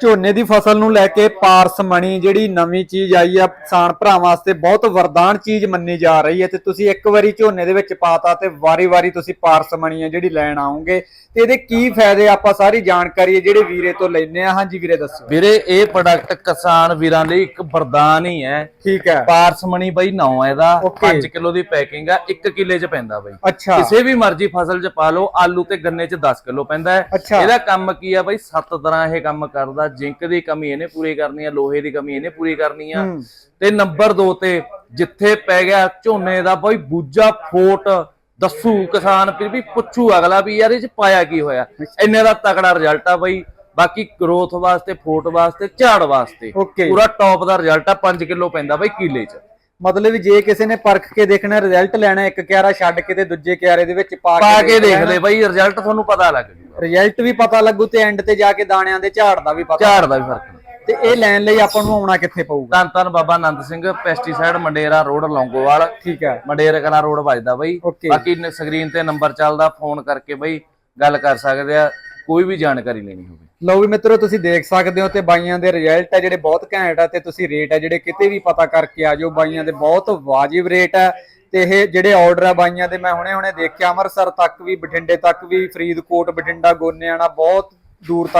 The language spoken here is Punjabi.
ਝੋਨੇ ਦੀ ਫਸਲ ਨੂੰ ਲੈ ਕੇ ਪਾਰਸ ਮਣੀ ਜਿਹੜੀ ਨਵੀਂ ਚੀਜ਼ ਆਈ ਆ ਕਿਸਾਨ ਭਰਾਵਾਂ ਵਾਸਤੇ ਬਹੁਤ ਵਰਦਾਨ ਚੀਜ਼ ਮੰਨੀ ਜਾ ਰਹੀ ਹੈ ਤੇ ਤੁਸੀਂ ਇੱਕ ਵਾਰੀ ਝੋਨੇ ਦੇ ਵਿੱਚ ਪਾਤਾ ਤੇ ਵਾਰੀ-ਵਾਰੀ ਤੁਸੀਂ ਪਾਰਸ ਮਣੀ ਆ ਜਿਹੜੀ ਲੈਣ ਆਉਂਗੇ। ਤੇ ਇਹਦੇ ਕੀ ਫਾਇਦੇ ਆਪਾਂ ਸਾਰੀ ਜਾਣਕਾਰੀ ਹੈ ਜਿਹੜੇ ਵੀਰੇ ਤੋਂ ਲੈਣੇ ਆ ਹਾਂਜੀ ਵੀਰੇ ਦੱਸੋ। ਵੀਰੇ ਇਹ ਪ੍ਰੋਡਕਟ ਕਿਸਾਨ ਵੀਰਾਂ ਲਈ ਇੱਕ ਵਰਦਾਨ ਹੀ ਹੈ। ਠੀਕ ਹੈ। ਪਾਰਸਮਣੀ ਬਈ ਨੌ ਹੈ ਇਹਦਾ Okay. 5 ਕਿਲੋ ਦੀ ਪੈਕਿੰਗ ਆ 1 ਕਿਲੇ ਚ ਪੈਂਦਾ ਬਈ। ਅੱਛਾ। ਕਿਸੇ ਵੀ ਮਰਜ਼ੀ ਫਸਲ ਚ ਪਾ ਲਓ ਆਲੂ ਤੇ ਗੰਨੇ ਚ 10 ਕਿਲੋ ਪੈਂਦਾ ਹੈ। ਇਹਦਾ ਕੰਮ ਕੀ ਆ ਬਈ? ਸੱਤ ਤਰ੍ਹਾਂ ਇਹ ਕੰਮ ਕਰਦਾ ਜ਼ਿੰਕ ਦੀ ਕਮੀ ਇਹਨੇ ਪੂਰੀ ਕਰਨੀ ਆ ਲੋਹੇ ਦੀ ਕਮੀ ਇਹਨੇ ਪੂਰੀ ਕਰਨੀ ਆ। ਤੇ ਨੰਬਰ 2 ਤੇ ਜਿੱਥੇ ਪੈ ਗਿਆ ਝੋਨੇ ਦਾ ਬਈ ਬੂਜਾ ਫੋਟ ਦੱਸੂ ਕਿਸਾਨ ਫਿਰ ਵੀ ਪੁੱਛੂ ਅਗਲਾ ਵੀ ਯਾਰ ਇਹ ਚ ਪਾਇਆ ਕੀ ਹੋਇਆ ਇੰਨੇ ਦਾ ਤਕੜਾ ਰਿਜ਼ਲਟ ਆ ਬਈ ਬਾਕੀ ਗਰੋਥ ਵਾਸਤੇ ਫੋਟ ਵਾਸਤੇ ਝਾੜ ਵਾਸਤੇ। ਪੂਰਾ ਟੌਪ ਦਾ ਰਿਜ਼ਲਟ ਆ 5 ਕਿਲੋ ਪੈਂਦਾ ਬਈ ਕਿਲੇ ਚ ਮਤਲਬ ਜੇ ਕਿਸੇ ਨੇ ਪਰਖ ਕੇ ਦੇਖਣਾ ਰਿਜ਼ਲਟ ਲੈਣਾ ਇੱਕ ਕਿਆਰਾ ਛੱਡ ਕੇ ਤੇ ਦੂਜੇ ਕਿਆਰੇ ਦੇ ਵਿੱਚ ਪਾ ਪਾ ਕੇ ਦੇਖ। ਲੈ ਬਈ ਰਿਜ਼ਲਟ ਤੁਹਾਨੂੰ ਪਤਾ ਲੱਗ ਜੂਗਾ ਰਿਜ਼ਲਟ ਵੀ ਪਤਾ ਲੱਗੂ ਤੇ ਐਂਡ ਤੇ ਜਾ ਕੇ ਦਾਣਿਆਂ ਦੇ ਝਾੜ ਦਾ ਵੀ ਪਤਾ ਝਾੜ ਦਾ ਵੀ ਫ਼ਰਕ ਤੇ ਇਹ ਲੈਣ ਲਈ ਆਪਾਂ ਨੂੰ ਆਉਣਾ ਕਿੱਥੇ ਪਊਗਾ? ਧੰਨ ਧੰਨ ਬਾਬਾ ਆਨੰਦ ਸਿੰਘ ਪੈਸਟੀਸਾਈਡ ਮੰਡੇਰਾ ਰੋਡ ਲੌਂਗੋਵਾਲ। ਠੀਕ ਹੈ। ਮੰਡੇਰ ਕਲਾ ਰੋਡ ਵੱਜਦਾ ਬਈ. ਬਾਕੀ ਸਕਰੀਨ ਤੇ ਨੰਬਰ ਚੱਲਦਾ ਫੋਨ ਕਰਕੇ ਬਈ ਗੱਲ ਕਰ ਸਕਦੇ ਆ। ਕੋਈ ਵੀ ਜਾਣਕਾਰੀ ਲੈਣੀ ਹੋਵੇ। ਲਓ ਵੀ ਮਿੱਤਰੋ, ਤੁਸੀਂ ਦੇਖ ਸਕਦੇ ਹੋ ਤੇ ਬਾਈਆਂ ਦੇ ਰਿਜ਼ਲਟ ਆ ਜਿਹੜੇ ਬਹੁਤ ਘੈਂਟ ਆ ਤੇ ਤੁਸੀਂ ਰੇਟ ਹੈ ਜਿਹੜੇ ਕਿਤੇ ਵੀ ਪਤਾ ਕਰਕੇ ਆ ਜਾਓ, ਬਾਈਆਂ ਦੇ ਬਹੁਤ ਵਾਜਿਬ ਰੇਟ ਆ ਤੇ ਇਹ ਜਿਹੜੇ ਆਰਡਰ ਆ ਬਾਈਆਂ ਦੇ, ਮੈਂ ਹੁਣੇ ਹੁਣੇ ਦੇਖਿਆ, ਅੰਮ੍ਰਿਤਸਰ ਤੱਕ ਵੀ, ਬਠਿੰਡੇ ਤੱਕ ਵੀ, ਫਰੀਦਕੋਟ, ਬਠਿੰਡਾ, ਗੋਨਿਆਣਾ, ਬਹੁਤ ਦੂਰ ਤੱਕ